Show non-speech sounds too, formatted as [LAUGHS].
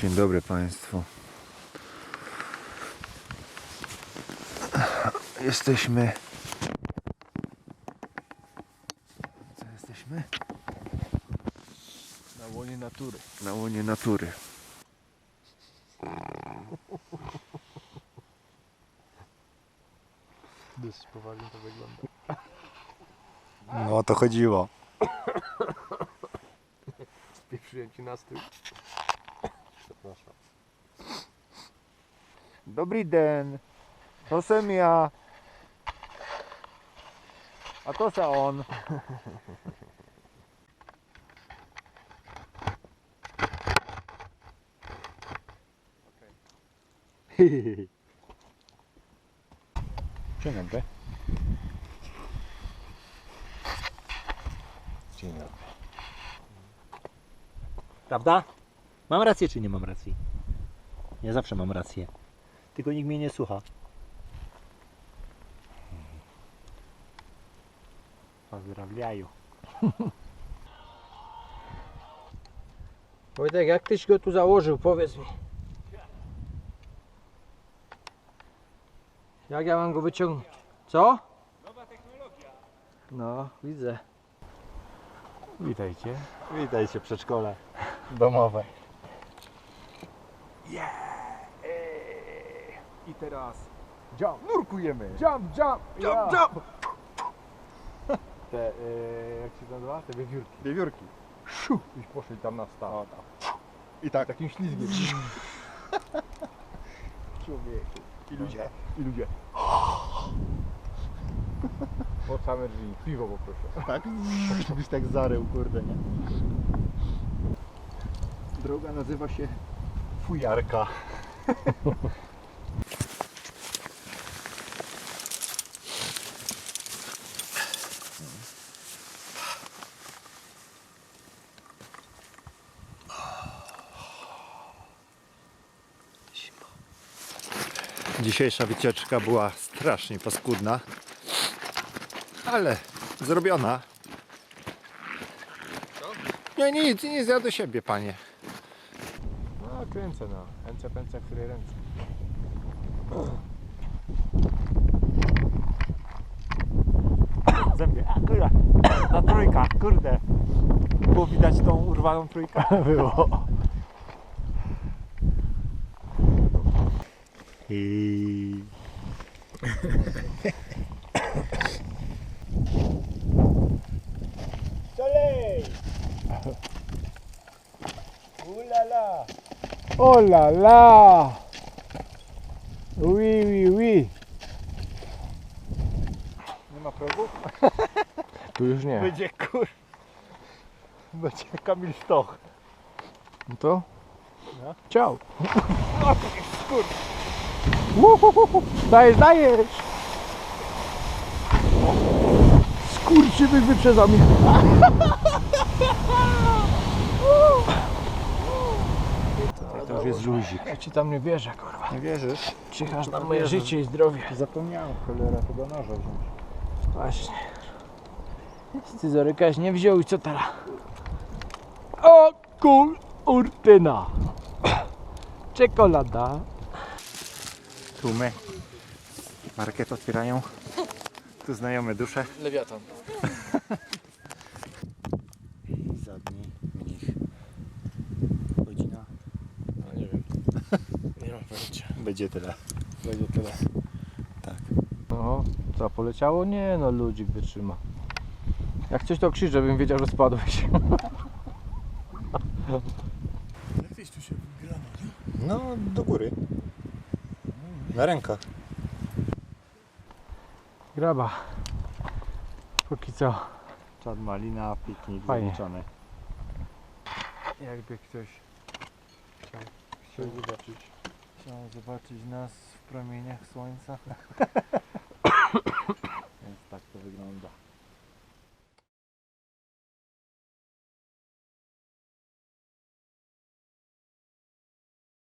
Dzień dobry Państwu. Jesteśmy. Co jesteśmy? Na łonie natury. Na łonie natury. Dosyć poważnie to wygląda. No o to chodziło. Spieprzyłem ci nastrój. Przepraszam. Dobry den. To sem ja. A to se on. [LAUGHS] Dzień dobry. Dzień dobry. Prawda? Mam rację czy nie mam racji? Ja zawsze mam rację. Tylko nikt mnie nie słucha. Pozdrawiaju. [LAUGHS] Wojtek, jak tyś go tu założył, powiedz mi. Jak ja mam go wyciągnąć? Co? Nowa technologia. No, widzę. Witajcie. Witajcie przedszkole domowe. I teraz jump, Nurkujemy. jump, jump, Jump, jump. Te, e, jak się nazywa? Te wiewiórki. Wiewiórki. Szu, i poszli tam na staw. O, tam. I tak. Takim ślizgiem. [LAUGHS] Człowieku. I ludzie. I ludzie. Pod same drzwi. Piwo poproszę. Tak? Żebyś tak zarył, kurde, nie? Droga nazywa się Fujarka. Dzisiejsza wycieczka była strasznie paskudna, ale zrobiona. Nie, nic, nic, ja do siebie, panie. Kręcę no. Ręce, pęce, w której ręce. Zębie. A, kurde. Ta trójka, kurde. Było widać tą urwaną trójkę? [LAUGHS] Było. I... Solej! Ulala! Oh la la! Oui, oui, oui. Nie ma progów? [LAUGHS] Tu już nie. Będzie kur... Będzie Kamil Stoch. No to? No. Ciao. [LAUGHS] Uhuhuhu. Dajesz, dajesz! Skurczybyk wyprzedzał mnie. [LAUGHS] To już jest luzik. Ja ci tam nie wierzę, kurwa. Nie wierzysz? Czyhasz na moje życie i zdrowie. Zapomniałem cholera tego noża wziąć. Właśnie. Scyzorykaś nie wziął i co teraz? O kul urtyna. Czekolada. Tłumy. Market otwierają. Tu znajome dusze. Lewiatan. [LAUGHS] I zadni mnich. Godzina. No nie wiem. Pojęcia. Będzie tyle. Będzie tyle. Tak. No, co poleciało? Nie no, ludzik wytrzyma. Jak coś to krzycz, żebym wiedział, że spadłeś. [LAUGHS] No, do góry. Na rękach. Graba. Póki co. Czad malina, piknik Fajnie. zaliczony. Jakby ktoś chciał, chciał zobaczyć. Chciał zobaczyć nas w promieniach słońca. [COUGHS]